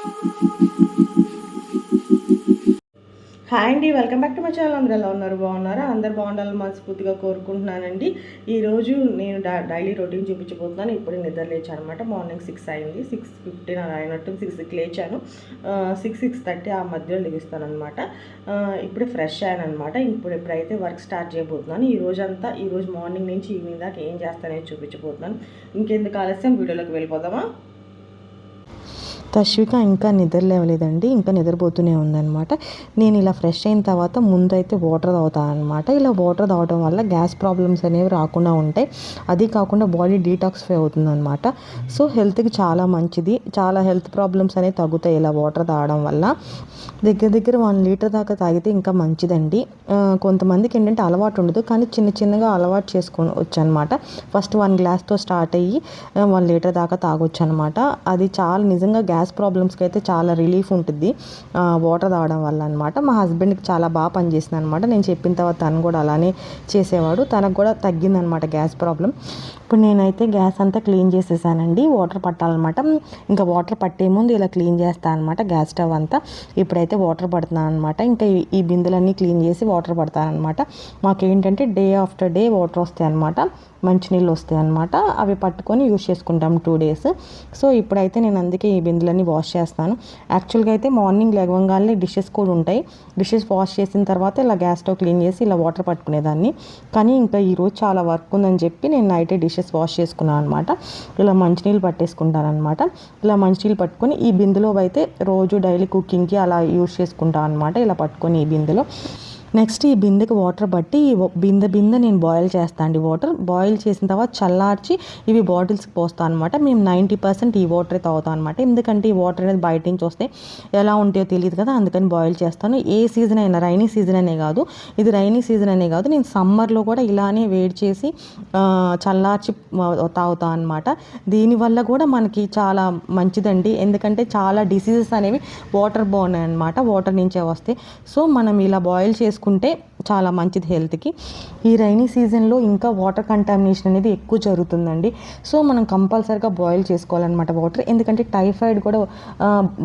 Hi అండి welcome back to my channel. అందరూ ఎలా ఉన్నారు? బాగున్నారా? అందరు బాగుండాలని మనస్ఫూర్తిగా కోరుకుంటున్నానండి. ఈరోజు నేను డా- డైలీ రొటీన్ చూపించబోతున్నాను. ఇప్పుడు నిద్ర లేచాను అనమాట మార్నింగ్ సిక్స్ అయింది. సిక్స్ ఫిఫ్టీన్ అలా అయినట్టు సిక్స్కి లేచాను. సిక్స్ సిక్స్ థర్టీ ఆ మధ్యలో లెగిస్తాను అనమాట ఇప్పుడే ఫ్రెష్ అయ్యాను అనమాట ఇప్పుడు ఎప్పుడైతే వర్క్ స్టార్ట్ చేయబోతున్నాను. ఈ రోజంతా ఈరోజు మార్నింగ్ నుంచి ఈవినింగ్ దాకా ఏం చేస్తానని చూపించబోతున్నాను. ఇంకెందుకు ఆలస్యం? వీడియోలోకి వెళ్ళిపోదామా? తశ్విక ఇంకా నిద్ర లేవలేదండి ఇంకా నిద్రపోతూనే ఉందన్నమాట. నేను ఇలా ఫ్రెష్ అయిన తర్వాత ముందు అయితే వాటర్ తాగుతాను అనమాట ఇలా వాటర్ తాగడం వల్ల గ్యాస్ ప్రాబ్లమ్స్ అనేవి రాకుండా ఉంటాయి అది కాకుండా బాడీ డీటాక్స్ఫై అవుతుందన్నమాట. సో హెల్త్కి చాలా మంచిది. చాలా హెల్త్ ప్రాబ్లమ్స్ అనేవి తగ్గుతాయి ఇలా వాటర్ తాగడం వల్ల. దగ్గర దగ్గర వన్ లీటర్ దాకా తాగితే ఇంకా మంచిదండి. కొంతమందికి ఏంటంటే అలవాటు ఉండదు కానీ చిన్న చిన్నగా అలవాటు చేసుకొని వచ్చనమాట ఫస్ట్ వన్ గ్లాస్తో స్టార్ట్ అయ్యి వన్ లీటర్ దాకా తాగొచ్చు అనమాట అది చాలా నిజంగా గ్యాస్ గ్యాస్ ప్రాబ్లమ్స్కి అయితే చాలా రిలీఫ్ ఉంటుంది వాటర్ తాగడం వల్ల అనమాట మా హస్బెండ్కి చాలా బాగా పనిచేసింది అనమాట నేను చెప్పిన తర్వాత తను కూడా అలానే చేసేవాడు. తనకు కూడా తగ్గిందనమాట గ్యాస్ ప్రాబ్లం ఇప్పుడు నేనైతే గ్యాస్ అంతా క్లీన్ చేసేసానండి. వాటర్ పట్టాలన్నమాట. ఇంకా వాటర్ పట్టే ముందు ఇలా క్లీన్ చేస్తాను అనమాట గ్యాస్ స్టవ్ అంతా. ఇప్పుడైతే వాటర్ పడుతున్నాను అనమాట ఇంకా ఈ- బిందులన్నీ బిందెలన్నీ క్లీన్ చేసి వాటర్ పడతాను అనమాట మాకేంటంటే డే ఆఫ్టర్ డే వాటర్ వస్తాయి అనమాట మంచినీళ్ళు వస్తాయి అనమాట అవి పట్టుకొని యూస్ చేసుకుంటాం టూ డేస్ సో ఇప్పుడైతే నేను అందుకే ఈ బిందులన్నీ వాష్ చేస్తాను. యాక్చువల్గా అయితే మార్నింగ్ లేవగానే డిషెస్ కూడా ఉంటాయి. డిషెస్ వాష్ చేసిన తర్వాత ఇలా గ్యాస్ స్టవ్ క్లీన్ చేసి ఇలా వాటర్ పట్టుకునేదాన్ని. కానీ ఇంకా ఈరోజు చాలా వర్క్ ఉందని చెప్పి నేను నైటే డిషెస్ వాష్ చేసుకున్నాను అనమాట ఇలా మంచినీళ్ళు పట్టేసుకుంటాను అనమాట ఇలా మంచినీళ్ళు పట్టుకొని ఈ బిందులో అయితే రోజు డైలీ కుకింగ్కి అలా యూస్ చేసుకుంటాను అనమాట ఇలా పట్టుకొని ఈ బిందెలో. నెక్స్ట్ ఈ బిందెకి వాటర్ బట్టి ఈ బిందె బిందె నేను బాయిల్ చేస్తాను అండి వాటర్. బాయిల్ చేసిన తర్వాత చల్లార్చి ఇవి బాటిల్స్కి పోస్తాను అనమాట మేము నైంటీ పర్సెంట్ ఈ వాటరే తాగుతాం అనమాట ఎందుకంటే ఈ వాటర్ అనేది బయట నుంచి వస్తే ఎలా ఉంటాయో తెలియదు కదా అందుకని బాయిల్ చేస్తాను. ఏ సీజన్ అయినా రైనీ సీజన్ అనే కాదు ఇది రైనీ సీజన్ అనే కాదు. నేను సమ్మర్లో కూడా ఇలానే వేడి చేసి చల్లార్చి తాగుతాను అనమాట దీనివల్ల కూడా మనకి చాలా మంచిదండి. ఎందుకంటే చాలా డిసీజెస్ అనేవి వాటర్ బాగున్నాయి అనమాట వాటర్ నుంచే వస్తాయి. సో మనం ఇలా బాయిల్ చేసుకుంటే చాలా మంచిది హెల్త్కి. ఈ రైనీ సీజన్లో ఇంకా వాటర్ కంటామినేషన్ అనేది ఎక్కువ జరుగుతుందండి. సో మనం కంపల్సరీగా బాయిల్ చేసుకోవాలన్నమాట వాటర్. ఎందుకంటే టైఫాయిడ్ కూడా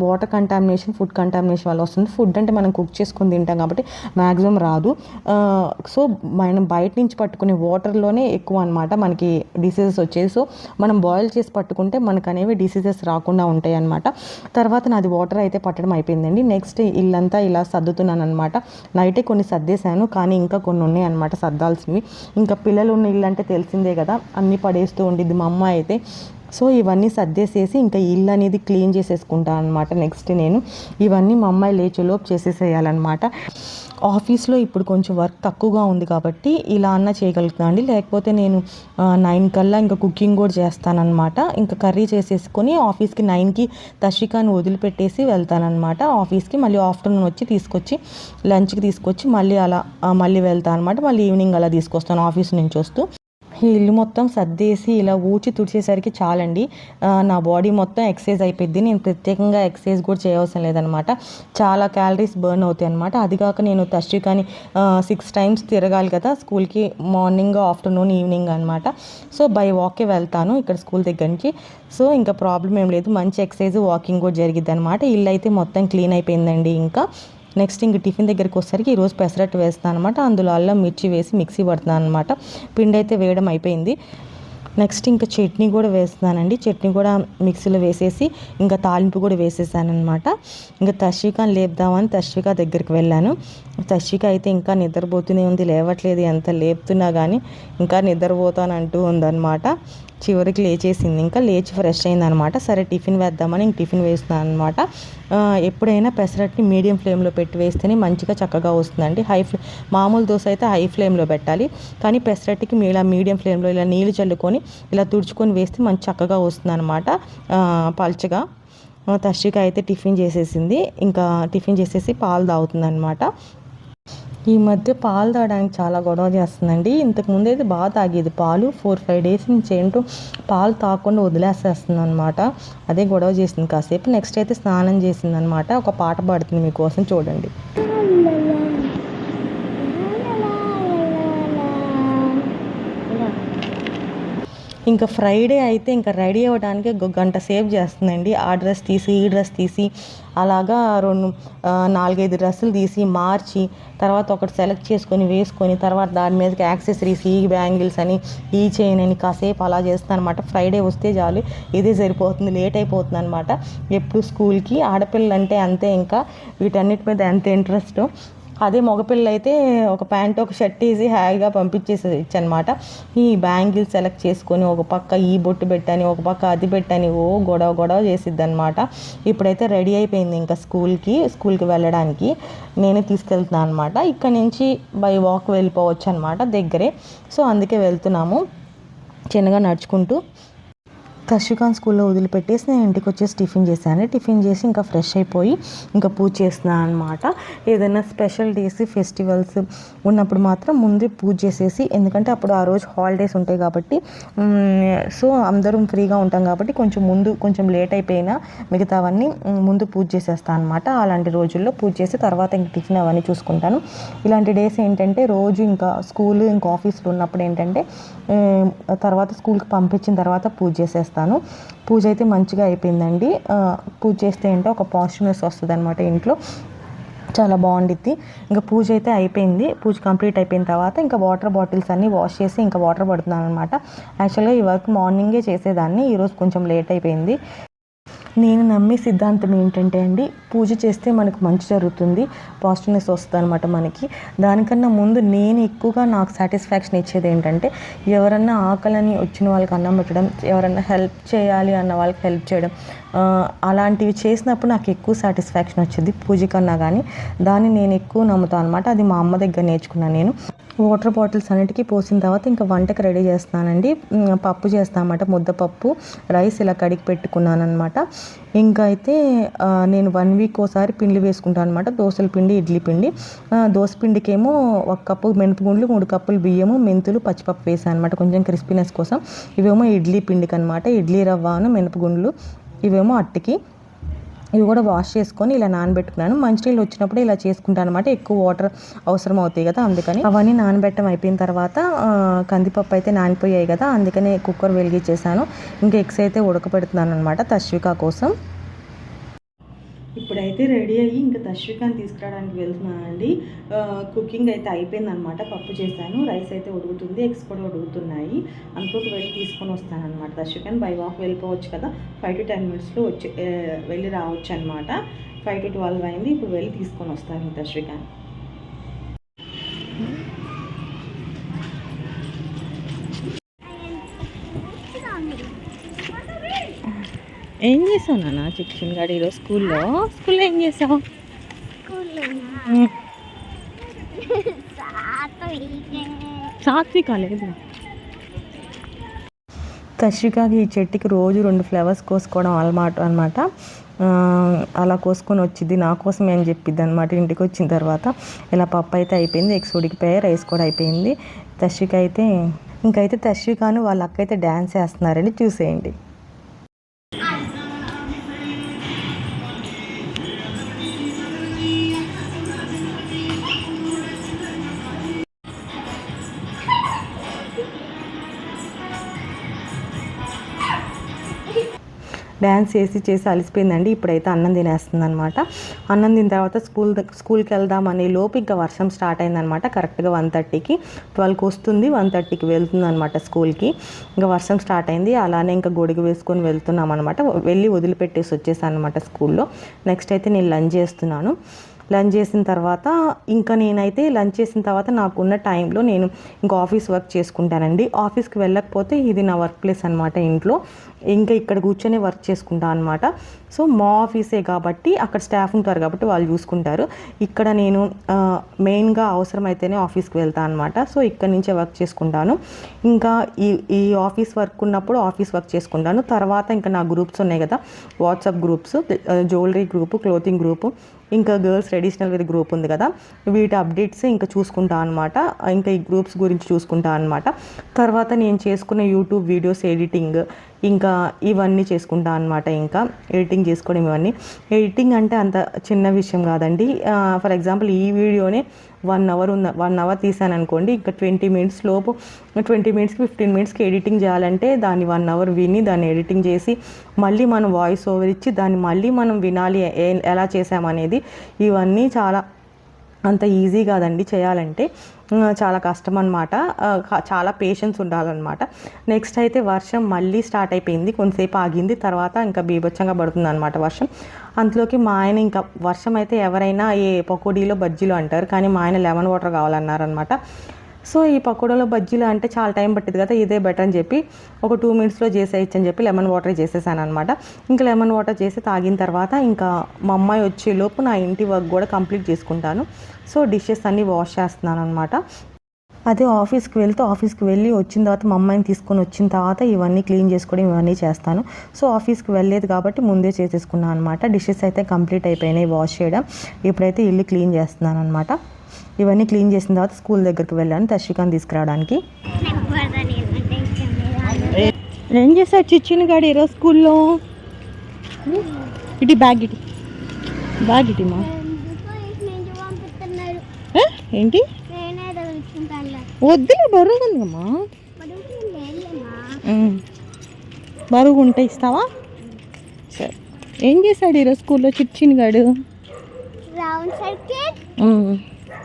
వాటర్ కంటామినేషన్ ఫుడ్ కంటామినేషన్ వల్ల వస్తుంది. ఫుడ్ అంటే మనం కుక్ చేసుకుని తింటాం కాబట్టి మ్యాక్సిమం రాదు. సో మనం బయట నుంచి పట్టుకునే వాటర్లోనే ఎక్కువ అనమాట మనకి డిసీజెస్ వచ్చేది. సో మనం బాయిల్ చేసి పట్టుకుంటే మనకు అనేవి డిసీజెస్ రాకుండా ఉంటాయి అనమాట తర్వాత నాది వాటర్ అయితే పట్టడం అయిపోయిందండి. నెక్స్ట్ ఇల్లంతా ఇలా సర్దుతున్నాను అనమాట నైటే కొన్ని సర్దేశాను. కానీ ఇంకా కొన్ని ఉన్నాయి అనమాట సర్దాల్సినవి. ఇంకా పిల్లలు ఉన్న ఇల్లు అంటే తెలిసిందే కదా అన్నీ పడేస్తూ ఉండిద్ది మా అమ్మ అయితే. సో ఇవన్నీ సర్దేసేసి ఇంకా ఇల్లు అనేది క్లీన్ చేసేసుకుంటాను అనమాట నెక్స్ట్ నేను ఇవన్నీ మా అమ్మాయి లేచేలోపు చేసేసేయాలన్నమాట. ఆఫీస్లో ఇప్పుడు కొంచెం వర్క్ తక్కువగా ఉంది కాబట్టి ఇలా అన్న చేయగలుగుతాను అండి. లేకపోతే నేను నైన్ కల్లా ఇంకా కుకింగ్ కూడా చేస్తానన్నమాట. ఇంకా కర్రీ చేసేసుకొని ఆఫీస్కి నైన్కి తషికాని వదిలిపెట్టేసి వెళ్తానమాట ఆఫీస్కి మళ్ళీ ఆఫ్టర్నూన్ వచ్చి తీసుకొచ్చి లంచ్కి తీసుకొచ్చి మళ్ళీ అలా మళ్ళీ వెళ్తాను అనమాట మళ్ళీ ఈవినింగ్ అలా తీసుకొస్తాను ఆఫీస్ నుంచి వస్తూ. ఈ ఇల్లు మొత్తం సర్దేసి ఇలా ఊడ్చి తుడిచేసరికి చాలండి. నా బాడీ మొత్తం ఎక్సర్సైజ్ అయిపోయింది నేను ప్రత్యేకంగా ఎక్సర్సైజ్ కూడా చేయవలసిన లేదనమాట చాలా క్యాలరీస్ బర్న్ అవుతాయి అనమాట అది కాక నేను తష్టికాని సిక్స్ టైమ్స్ తిరగాలి కదా. స్కూల్కి మార్నింగ్ ఆఫ్టర్నూన్ ఈవినింగ్ అనమాట సో బై వాకే వెళ్తాను ఇక్కడ స్కూల్ దగ్గర నుంచి సో ఇంకా ప్రాబ్లం ఏం లేదు. మంచి ఎక్సర్సైజ్ వాకింగ్ కూడా జరిగిద్ది అనమాట ఇల్లు అయితే మొత్తం క్లీన్ అయిపోయిందండి ఇంకా. నెక్స్ట్ ఇంక టిఫిన్ దగ్గరికి వచ్చేసరికి ఈరోజు పెసరట్టు వేస్తాను అనమాట అందులో అల్లం మిర్చి వేసి మిక్సీ పడుతున్నాను అనమాట పిండి అయితే వేయడం అయిపోయింది. నెక్స్ట్ ఇంకా చట్నీ కూడా వేస్తున్నానండి. చట్నీ కూడా మిక్సీలో వేసేసి ఇంకా తాలింపు కూడా వేసేసాను అనమాట ఇంకా తశ్వికాని లేపుదామని తశ్విక దగ్గరికి వెళ్ళాను. తశ్విక అయితే ఇంకా నిద్రపోతూనే ఉంది. లేవట్లేదు. ఎంత లేపుతున్నా కానీ ఇంకా నిద్రపోతానంటూ ఉందన్నమాట. చివరికి లేచేసింది. ఇంకా లేచి ఫ్రెష్ అయిందనమాట. సరే టిఫిన్ వేద్దామని ఇంక టిఫిన్ వేస్తున్నాను అనమాట ఎప్పుడైనా పెసరట్ని మీడియం ఫ్లేమ్లో పెట్టి వేస్తేనే మంచిగా చక్కగా వస్తుందండి. హై ఫ్లే మామూలు దోశ అయితే హై ఫ్లేమ్లో పెట్టాలి. కానీ పెసరట్టికి ఇలా మీడియం ఫ్లేమ్లో ఇలా నీళ్ళు చల్లుకొని ఇలా తుడుచుకొని వేస్తే మంచి చక్కగా వస్తుంది అనమాట పల్చగా. తర్షిక అయితే టిఫిన్ చేసేసింది. ఇంకా టిఫిన్ చేసేసి పాలు తాగుతుంది అనమాట ఈ మధ్య పాలు తాగడానికి చాలా గొడవ చేస్తుందండి. ఇంతకుముందు అయితే బాగా తాగేది పాలు. ఫోర్ ఫైవ్ డేస్ నుంచి ఏంటో పాలు తాగకుండా వదిలేసేస్తుంది అనమాట అదే గొడవ చేసింది. కాసేపు నెక్స్ట్ అయితే స్నానం చేసింది అనమాట ఒక పాట పాడుతుంది మీకోసం చూడండి. ఇంకా ఫ్రైడే అయితే ఇంకా రెడీ అవ్వడానికి ఒక గంట సేవ్ చేస్తుందండి. ఆ డ్రెస్ తీసి ఈ డ్రెస్ తీసి అలాగా రెండు నాలుగైదు డ్రెస్సులు తీసి మార్చి తర్వాత ఒకటి సెలెక్ట్ చేసుకొని వేసుకొని తర్వాత దాని మీదకి యాక్సెసరీస్ ఈ బ్యాంగిల్స్ అని ఈ చైన్ అని కాసేపు అలా చేస్తాను అనమాట ఫ్రైడే వస్తే చాలు ఇదే సరిపోతుంది లేట్ అయిపోతుంది అనమాట ఎప్పుడు స్కూల్కి ఆడపిల్లలు అంటే అంతే ఇంకా వీటన్నిటి మీద ఎంత ఇంట్రెస్ట్ అదే మగపిల్ల అయితే ఒక ప్యాంట్ ఒక షర్ట్ వేసి హ్యాగా పంపించేసేయచ్చు అనమాట ఈ బ్యాంగిల్ సెలెక్ట్ చేసుకొని ఒక పక్క ఈ బొట్టు పెట్టని ఒక పక్క అది పెట్టని ఓ గొడవ గొడవ చేసిద్ది అనమాట ఇప్పుడైతే రెడీ అయిపోయింది ఇంకా స్కూల్కి స్కూల్కి వెళ్ళడానికి. నేనే తీసుకెళ్తున్నాను అనమాట ఇక్కడ నుంచి బై వాక్ వెళ్ళిపోవచ్చు అనమాట దగ్గరే. సో అందుకే వెళ్తున్నాము. చిన్నగా నడుచుకుంటూ కశ్యకాన్ స్కూల్లో వదిలిపెట్టేసి నేను ఇంటికి వచ్చేసి టిఫిన్ చేశాను. టిఫిన్ చేసి ఇంకా ఫ్రెష్ అయిపోయి ఇంకా పూజ చేస్తున్నాను అనమాట ఏదైనా స్పెషల్ డేస్ ఫెస్టివల్స్ ఉన్నప్పుడు మాత్రం ముందే పూజ చేసేసి ఎందుకంటే అప్పుడు ఆ రోజు హాలిడేస్ ఉంటాయి కాబట్టి సో అందరం ఫ్రీగా ఉంటాం కాబట్టి కొంచెం ముందు కొంచెం లేట్ అయిపోయినా మిగతావన్నీ ముందు పూజ చేసేస్తాను అనమాట అలాంటి రోజుల్లో పూజ చేసి తర్వాత ఇంక టిఫిన్ అవన్నీ చూసుకుంటాను. ఇలాంటి డేస్ ఏంటంటే రోజు ఇంకా స్కూల్ ఇంకా ఆఫీస్లో ఉన్నప్పుడు ఏంటంటే తర్వాత స్కూల్కి పంపించిన తర్వాత పూజ చేసేస్తాను పూజ అయితే మంచిగా అయిపోయిందండి. పూజ చేస్తే ఏంటో ఒక పాజిటివ్నెస్ వస్తుంది అనమాట ఇంట్లో. చాలా బాగుండిద్ది. ఇంకా పూజ అయితే అయిపోయింది. పూజ కంప్లీట్ అయిపోయిన తర్వాత ఇంకా వాటర్ బాటిల్స్ అన్నీ వాష్ చేసి ఇంకా వాటర్ పడుతున్నాను అనమాట యాక్చువల్గా ఈ వర్క్ మార్నింగే చేసేదాన్ని. ఈరోజు కొంచెం లేట్ అయిపోయింది. నేను నమ్మే సిద్ధాంతం ఏంటంటే అండి పూజ చేస్తే మనకు మంచి జరుగుతుంది పాజిటివ్నెస్ వస్తుంది అనమాట మనకి. దానికన్నా ముందు నేను ఎక్కువగా నాకు సాటిస్ఫాక్షన్ ఇచ్చేది ఏంటంటే ఎవరన్నా ఆకలని వచ్చిన వాళ్ళకి అన్నం పెట్టడం ఎవరన్నా హెల్ప్ చేయాలి అన్న వాళ్ళకి హెల్ప్ చేయడం అలాంటివి చేసినప్పుడు నాకు ఎక్కువ సాటిస్ఫాక్షన్ వచ్చింది పూజ కన్నా కానీ దాన్ని నేను ఎక్కువ నమ్ముతాను అనమాట అది మా అమ్మ దగ్గర నేర్చుకున్నాను నేను. వాటర్ బాటిల్స్ అన్నిటికీ పోసిన తర్వాత ఇంకా వంటకి రెడీ చేస్తానండి పప్పు చేస్తానమాట ముద్దపప్పు రైస్ ఇలా కడిగి పెట్టుకున్నాను అనమాట ఇంకా అయితే నేను వన్ వీక్ ఒకసారి పిండి వేసుకుంటాను అనమాట దోశల పిండి ఇడ్లీ పిండి. దోశ పిండికేమో ఒక కప్పు మినపగుండ్లు మూడు కప్పులు బియ్యము మెంతులు పచ్చిపప్పు వేసాను అనమాట కొంచెం క్రిస్పీనెస్ కోసం. ఇవేమో ఇడ్లీ పిండికి అనమాట ఇడ్లీ రవ్వను మినపగుండ్లు ఇవేమో అట్టికి. ఇవి కూడా వాష్ చేసుకొని ఇలా నానబెట్టుకున్నాను. మంచినీళ్ళు వచ్చినప్పుడు ఇలా చేసుకుంటాను అనమాట ఎక్కువ వాటర్ అవసరం అవుతాయి కదా అందుకని. అవన్నీ నానబెట్టడం అయిపోయిన తర్వాత కందిపప్పు అయితే నానిపోయాయి కదా అందుకని కుక్కర్ వెలిగించేసాను ఇంకా ఎగ్స్ అయితే ఉడకపెడుతున్నాను అనమాట తశ్విక కోసం. ఇప్పుడైతే రెడీ అయ్యి ఇంకా తశ్వికాన్ని తీసుకురావడానికి వెళ్తున్నానండి. కుకింగ్ అయితే అయిపోయింది అనమాట పప్పు చేశాను. రైస్ అయితే ఉడుకుతుంది. ఎగ్స్ కూడా ఉడుగుతున్నాయి అందులోకి వెళ్ళి తీసుకొని వస్తాను అనమాట తశ్వికాన్ని బై వాక్ వెళ్ళిపోవచ్చు కదా. ఫైవ్ టు టెన్ మినిట్స్లో వచ్చి వెళ్ళి రావచ్చు అనమాట ఫైవ్ టు ట్వెల్వ్ అయింది. ఇప్పుడు వెళ్ళి తీసుకొని వస్తాను తశ్వికాన్ని ఏం చేసావు నాన్న చిక్షన్ గారు ఈరోజు స్కూల్లో? స్కూల్లో ఏం చేసావు? సాత్విక లేదు. తశ్వికాకి ఈ చెట్టుకి రోజు రెండు ఫ్లవర్స్ కోసుకోవడం అలవాటు అనమాట అలా కోసుకొని వచ్చింది నా కోసమే అని చెప్పిద్ది అనమాట ఇంటికి వచ్చిన తర్వాత. ఇలా పప్పు అయితే అయిపోయింది ఎగ్స్ ఉడికిపోయాయి రైస్ కూడా అయిపోయింది. తశ్విక అయితే ఇంకైతే తశ్వికాను వాళ్ళ అక్క అయితే డ్యాన్స్ చేస్తున్నారండి చూసేయండి. డ్యాన్స్ చేసి చేసి అలసిపోయిందండి. ఇప్పుడైతే అన్నం తినేస్తుంది అనమాట అన్నం తిన్న తర్వాత స్కూల్ స్కూల్కి వెళ్దామనే లోపు ఇంకా వర్షం స్టార్ట్ అయిందనమాట కరెక్ట్గా వన్ థర్టీకి ట్వెల్వ్కి వస్తుంది వన్ థర్టీకి వెళ్తుంది అనమాట స్కూల్కి. ఇంకా వర్షం స్టార్ట్ అయింది. అలానే ఇంకా గొడుగు వేసుకొని వెళ్తున్నాం అనమాట వెళ్ళి వదిలిపెట్టేసి వచ్చేసాను అనమాట స్కూల్లో. నెక్స్ట్ అయితే నేను లంచ్ చేస్తున్నాను. లంచ్ చేసిన తర్వాత ఇంకా నేనైతే లంచ్ చేసిన తర్వాత నాకున్న టైంలో నేను ఇంకా ఆఫీస్ వర్క్ చేసుకుంటానండి. ఆఫీస్కి వెళ్ళకపోతే ఇది నా వర్క్ ప్లేస్ అనమాట ఇంట్లో. ఇంకా ఇక్కడ కూర్చొని వర్క్ చేసుకుంటాను అనమాట సో మా ఆఫీసే కాబట్టి అక్కడ స్టాఫ్ ఉంటారు కాబట్టి వాళ్ళు చూసుకుంటారు. ఇక్కడ నేను మెయిన్గా అవసరమైతేనే ఆఫీస్కి వెళ్తాను అనమాట సో ఇక్కడ నుంచే వర్క్ చేసుకుంటాను. ఇంకా ఈ ఈ ఆఫీస్ వర్క్ ఉన్నప్పుడు ఆఫీస్ వర్క్ చేసుకుంటాను. తర్వాత ఇంకా నా గ్రూప్స్ ఉన్నాయి కదా WhatsApp groups jewellery group clothing group ఇంకా గర్ల్స్ ట్రెడిషనల్ వేర్ గ్రూప్ ఉంది కదా వీటి అప్డేట్స్ ఇంకా చూసుకుంటా అనమాట ఇంకా ఈ గ్రూప్స్ గురించి చూసుకుంటా అనమాట తర్వాత నేను చేసుకున్న యూట్యూబ్ వీడియోస్ ఎడిటింగ్ ఇంకా ఇవన్నీ చేసుకుంటా అనమాట ఇంకా ఎడిటింగ్ చేసుకోవడం ఇవన్నీ. ఎడిటింగ్ అంటే అంత చిన్న విషయం కాదండి. ఫర్ ఎగ్జాంపుల్ ఈ వీడియోనే వన్ అవర్ ఉన్న వన్ అవర్ తీసాను అనుకోండి ఇంకా ట్వంటీ మినిట్స్ లోపు ట్వంటీ మినిట్స్కి ఫిఫ్టీన్ మినిట్స్కి ఎడిటింగ్ చేయాలంటే దాన్ని వన్ అవర్ విని దాన్ని ఎడిటింగ్ చేసి మళ్ళీ మనం వాయిస్ ఓవర్ ఇచ్చి దాన్ని మళ్ళీ మనం వినాలి ఎలా చేసామనేది ఇవన్నీ చాలా అంత ఈజీ కాదండి చేయాలంటే. చాలా కష్టం అనమాట చాలా పేషెన్స్ ఉండాలన్నమాట. నెక్స్ట్ అయితే వర్షం మళ్ళీ స్టార్ట్ అయిపోయింది. కొంతసేపు ఆగింది. తర్వాత ఇంకా బీభత్సంగా పడుతుంది అనమాట వర్షం. అందులోకి మా ఆయన ఇంకా వర్షం అయితే ఎవరైనా ఏ పకోడీలో బజ్జీలో అంటారు. కానీ మా ఆయన లెమన్ వాటర్ కావాలన్నారనమాట సో ఈ పకోడలో బజ్జీలు అంటే చాలా టైం పట్టింది కదా ఇదే బెటర్ అని చెప్పి ఒక టూ మినిట్స్లో చేసేయచ్చు అని చెప్పి లెమన్ వాటర్ చేసేసాను అనమాట ఇంకా లెమన్ వాటర్ చేసి తాగిన తర్వాత ఇంకా మా అమ్మాయి వచ్చేలోపు నా ఇంటి వర్క్ కూడా కంప్లీట్ చేసుకుంటాను. సో డిషెస్ అన్నీ వాష్ చేస్తున్నాను అనమాట అదే ఆఫీస్కి వెళ్తే ఆఫీస్కి వెళ్ళి వచ్చిన తర్వాత మా అమ్మాయిని తీసుకొని వచ్చిన తర్వాత ఇవన్నీ క్లీన్ చేసుకోవడం ఇవన్నీ చేస్తాను. సో ఆఫీస్కి వెళ్ళలేదు కాబట్టి ముందే చేసేసుకున్నాను అనమాట డిషెస్ అయితే కంప్లీట్ అయిపోయినాయి వాష్ చేయడం. ఇప్పుడైతే ఇల్లు క్లీన్ చేస్తున్నాను అనమాట ఇవన్నీ క్లీన్ చేసిన తర్వాత స్కూల్ దగ్గరికి వెళ్ళాను. దర్శికాన్ని తీసుకురావడానికి. ఏం చేశాడు చిచ్చిన గాడు ఈరోజు స్కూల్లో? ఇటు బ్యాగ్ ఇటు. బ్యాగ్ ఇటు మా? ఏంటి? వద్దులే బరువు ఉందమ్మా బరువు ఉంటే ఇస్తావా? సరే. ఏం చేశాడు ఈరోజు స్కూల్లో చిచ్చిన గాడు? Round circle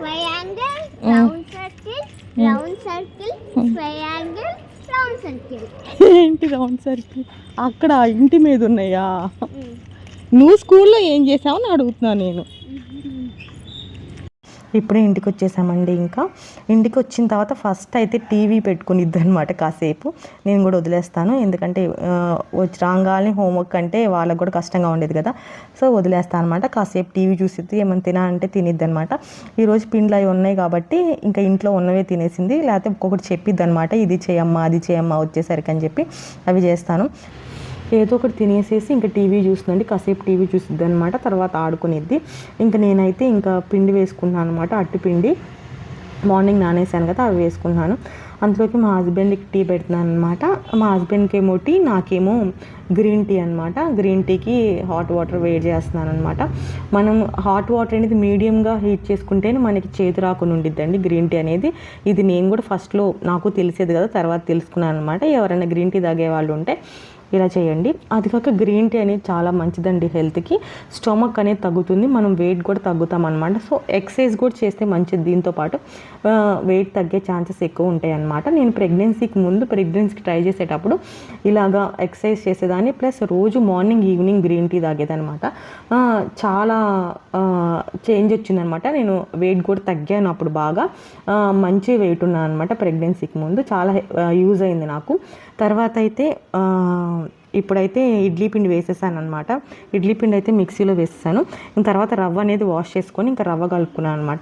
triangle round circle round circle triangle round circle ఏంటి రౌండ్ సర్కిల్ అక్కడ ఇంటి మీద ఉన్నాయా? నువ్వు స్కూల్లో ఏం చేసావని అడుగుతున్నా నేను. ఇప్పుడే ఇంటికి వచ్చేసామండి ఇంకా. ఇంటికి వచ్చిన తర్వాత ఫస్ట్ అయితే టీవీ పెట్టుకుని అనమాట కాసేపు. నేను కూడా వదిలేస్తాను. ఎందుకంటే వచ్చి రాగానే హోంవర్క్ అంటే వాళ్ళకి కూడా కష్టంగా ఉండేది కదా. సో వదిలేస్తాను అనమాట కాసేపు టీవీ చూసిద్ది. ఏమైనా తినాలంటే తినిద్ది అనమాట ఈరోజు పిండ్లు అవి ఉన్నాయి కాబట్టి ఇంకా ఇంట్లో ఉన్నవే తినేసింది. లేకపోతే ఒక్కొక్కటి చెప్పిద్ది అనమాట ఇది చేయమ్మా అది చేయమ్మా వచ్చేసరికి అని చెప్పి అవి చేస్తాను. ఏదో ఒకటి తినేసేసి ఇంకా టీవీ చూస్తుందండి. కాసేపు టీవీ చూసిద్ది అనమాట తర్వాత ఆడుకునేది ఇంకా నేనైతే ఇంకా పిండి వేసుకున్నాను అనమాట అట్టు పిండి మార్నింగ్ నానేసాను కదా అవి వేసుకున్నాను. అందులోకి మా హస్బెండ్కి టీ పెడుతున్నాను అనమాట మా హస్బెండ్కి ఏమో టీ నాకేమో గ్రీన్ టీ అనమాట గ్రీన్ టీకి హాట్ వాటర్ వేడి చేస్తున్నాను అనమాట మనం హాట్ వాటర్ అనేది మీడియంగా హీట్ చేసుకుంటేనే మనకి చేతి రాకుండా ఉండిద్దండి గ్రీన్ టీ అనేది. ఇది నేను కూడా ఫస్ట్లో నాకు తెలిసేది కదా తర్వాత తెలుసుకున్నాను అనమాట ఎవరైనా గ్రీన్ టీ తాగే వాళ్ళు ఉంటే ఇలా చేయండి. అది కాక గ్రీన్ టీ అనేది చాలా మంచిదండి హెల్త్కి. స్టమక్ అనేది తగ్గుతుంది. మనం వెయిట్ కూడా తగ్గుతాం అనమాట సో ఎక్సర్సైజ్ కూడా చేస్తే మంచిది దీంతో పాటు. వెయిట్ తగ్గే ఛాన్సెస్ ఎక్కువ ఉంటాయి అనమాట నేను ప్రెగ్నెన్సీకి ముందు ప్రెగ్నెన్సీకి ట్రై చేసేటప్పుడు ఇలాగా ఎక్సర్సైజ్ చేసేదాన్ని. ప్లస్ రోజు మార్నింగ్ ఈవినింగ్ గ్రీన్ టీ తాగేదనమాట చాలా చేంజ్ వచ్చిందనమాట నేను వెయిట్ కూడా తగ్గాను అప్పుడు బాగా. మంచి వెయిట్ ఉన్నాను అనమాట ప్రెగ్నెన్సీకి ముందు. చాలా యూజ్ అయింది నాకు. తర్వాత అయితే ఇప్పుడైతే ఇడ్లీ పిండి వేసేసాను అనమాట ఇడ్లీ పిండి అయితే మిక్సీలో వేసేసాను. ఇంక తర్వాత రవ్వ అనేది వాష్ చేసుకొని ఇంకా రవ్వ కలుపుకున్నాను అనమాట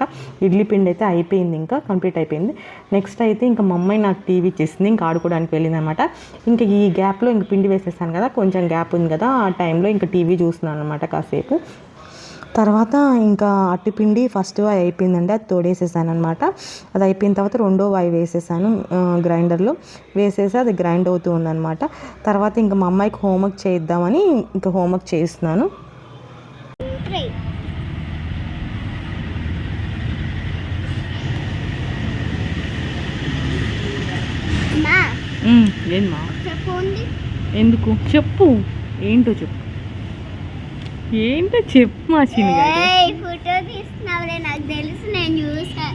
ఇడ్లీ పిండి అయితే అయిపోయింది ఇంకా కంప్లీట్ అయిపోయింది. నెక్స్ట్ అయితే ఇంకా మా అమ్మాయి నాకు టీవీ ఇచ్చేసింది ఇంకా ఆడుకోవడానికి వెళ్ళింది అనమాట ఇంకా ఈ గ్యాప్లో ఇంక పిండి వేసేసాను కదా కొంచెం గ్యాప్ ఉంది కదా ఆ టైంలో ఇంకా టీవీ చూస్తున్నాను అనమాట కాసేపు. తర్వాత ఇంకా అట్టిపిండి ఫస్ట్ వాయి అయిపోయిందండి అది తోడేసేసాను అనమాట అది అయిపోయిన తర్వాత రెండో వాయి వేసేసాను గ్రైండర్లో. వేసేసి అది గ్రైండ్ అవుతూ ఉందన్నమాట. తర్వాత ఇంకా మా అమ్మాయికి హోంవర్క్ చేద్దామని ఇంకా హోంవర్క్ చేస్తున్నాను ఎందుకు? చెప్పు. ఏంటో చెప్పు. ఏంటో చెప్పు మా చిన్న ఫోటో తీస్తున్నావులే నాకు తెలుసు నేను చూసా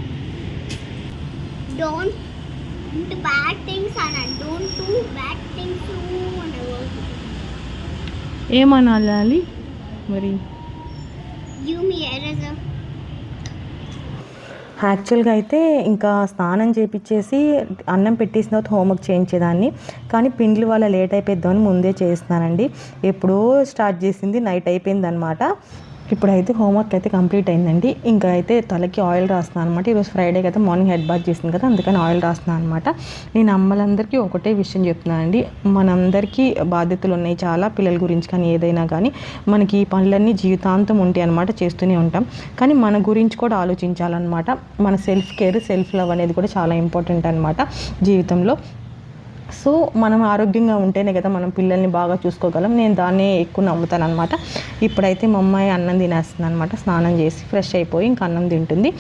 డోంట్ బ్యాడ్ థింగ్స్ అన్న. డోంట్ డూ బ్యాడ్ థింగ్స్ ఏమనాలి? మరి గివ్ మీ ఎరేజర్ యాక్చువల్గా అయితే ఇంకా స్నానం చేపించేసి అన్నం పెట్టేసిన తర్వాత హోంవర్క్ చేయించేదాన్ని. కానీ పిండ్లు వల్ల లేట్ అయిపోద్దామని ముందే చేస్తున్నానండి. ఎప్పుడో స్టార్ట్ చేసింది నైట్ అయిపోయింది అనమాట ఇప్పుడైతే హోంవర్క్ అయితే కంప్లీట్ అయిందండి. ఇంకా అయితే తలకి ఆయిల్ రాస్తున్నాను అనమాట ఈరోజు ఫ్రైడే అయితే మార్నింగ్ హెడ్ బాత్ చేసింది కదా అందుకని ఆయిల్ రాస్తున్నాను అనమాట నేను అమ్మలందరికీ ఒకటే విషయం చెప్తున్నానండి. మనందరికీ బాధ్యతలు ఉన్నాయి చాలా పిల్లల గురించి కానీ ఏదైనా కానీ. మనకి ఈ పనులన్నీ జీవితాంతం ఉంటాయి అనమాట చేస్తూనే ఉంటాం. కానీ మన గురించి కూడా ఆలోచించాలన్నమాట. మన సెల్ఫ్ కేర్ సెల్ఫ్ లవ్ అనేది కూడా చాలా ఇంపార్టెంట్ అనమాట జీవితంలో. సో మనం ఆరోగ్యంగా ఉంటేనే కదా మనం పిల్లల్ని బాగా చూసుకోగలం. నేను దాన్నే ఎక్కువ నమ్ముతాను అనమాట ఇప్పుడైతే మా అమ్మాయి అన్నం తినేస్తుంది అనమాట స్నానం చేసి ఫ్రెష్ అయిపోయి ఇంకా అన్నం తింటుంది.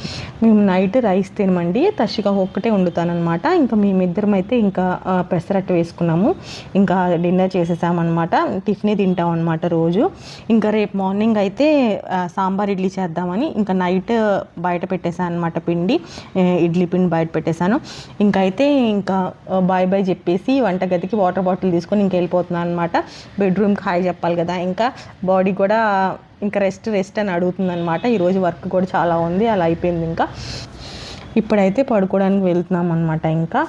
మేము నైట్ రైస్ తినమండి. తచ్చిగా ఒక్కటే వండుతానమాట ఇంకా మేమిద్దరం అయితే ఇంకా పెసరట్టు వేసుకున్నాము. ఇంకా డిన్నర్ చేసేసామన్నమాట. టిఫినే తింటాం అనమాట రోజు. ఇంకా రేపు మార్నింగ్ అయితే సాంబార్ ఇడ్లీ చేద్దామని ఇంకా నైట్ బయట పెట్టేశాను అనమాట పిండి ఇడ్లీ పిండి బయట పెట్టేశాను. ఇంకా అయితే ఇంకా బాయ్ బాయ్ చెప్పేసి వంటగదికి వాటర్ బాటిల్ తీసుకొని ఇంక వెళ్ళిపోతున్నాను అనమాట బెడ్రూమ్కి హాయ్ చెప్పాలి కదా. ఇంకా బాడీ కూడా ఇంకా రెస్ట్ రెస్ట్ అని అడుగుతుంది అనమాట ఈరోజు వర్క్ కూడా చాలా ఉంది అలా అయిపోయింది ఇంకా. ఇప్పుడైతే పడుకోవడానికి వెళ్తున్నాం అనమాట ఇంకా.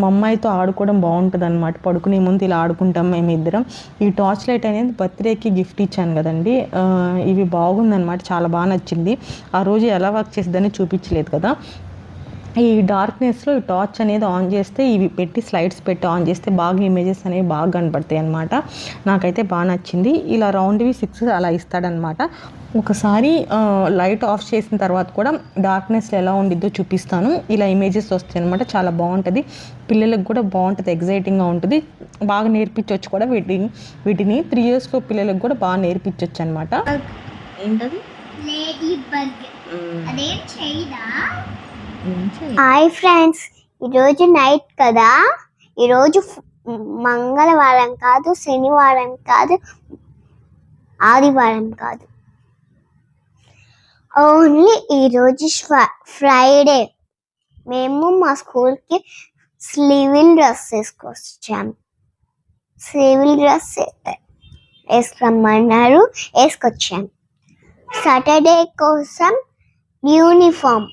మా అమ్మాయితో ఆడుకోవడం బాగుంటుంది అనమాట పడుకునే ముందు ఇలా ఆడుకుంటాం మేము ఇద్దరం. ఈ టార్చ్ లైట్ అనేది బర్త్డేకి గిఫ్ట్ ఇచ్చాను కదండి. ఇవి బాగుందనమాట చాలా బాగా నచ్చింది. ఆ రోజు ఎలా వర్క్ చేసేదని చూపించలేదు కదా. ఈ డార్క్నెస్లో ఈ టార్చ్ అనేది ఆన్ చేస్తే ఇవి పెట్టి స్లైడ్స్ పెట్టి ఆన్ చేస్తే బాగా ఇమేజెస్ అనేవి బాగా కనపడతాయి అనమాట నాకైతే బాగా నచ్చింది. ఇలా రౌండ్వి సిక్స్ అలా ఇస్తాడనమాట ఒకసారి లైట్ ఆఫ్ చేసిన తర్వాత కూడా డార్క్నెస్లో ఎలా ఉండిద్దో చూపిస్తాను. ఇలా ఇమేజెస్ వస్తాయి అనమాట చాలా బాగుంటుంది. పిల్లలకు కూడా బాగుంటుంది. ఎగ్జైటింగ్గా ఉంటుంది. బాగా నేర్పించవచ్చు కూడా వీటిని. వీటిని త్రీ ఇయర్స్లో పిల్లలకు కూడా బాగా నేర్పించవచ్చు అనమాట ఏంటది? లేడీ బర్గ్ అదేం చేయదా? హాయ్ ఫ్రెండ్స్ ఈరోజు నైట్ కదా? ఈరోజు మంగళవారం కాదు శనివారం కాదు ఆదివారం కాదు. ఓన్లీ ఈరోజు ఫ్రైడే. మేము మా స్కూల్కి స్లీవిల్ డ్రెస్ వేసుకొచ్చాము స్లీవిల్ డ్రెస్ వేసుకురమ్మన్నారు వేసుకొచ్చాం. సాటర్డే కోసం యూనిఫామ్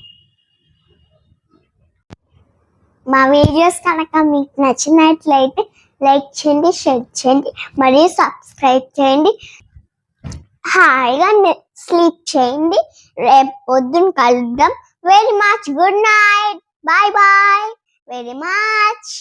మా వీడియోస్ కనుక మీకు నచ్చినట్లయితే లైక్ చేయండి షేర్ చేయండి మరియు సబ్స్క్రైబ్ చేయండి. హాయిగా స్లీప్ చేయండి. రేపు పొద్దున్న కలుద్దాం. Very much good night bye bye very much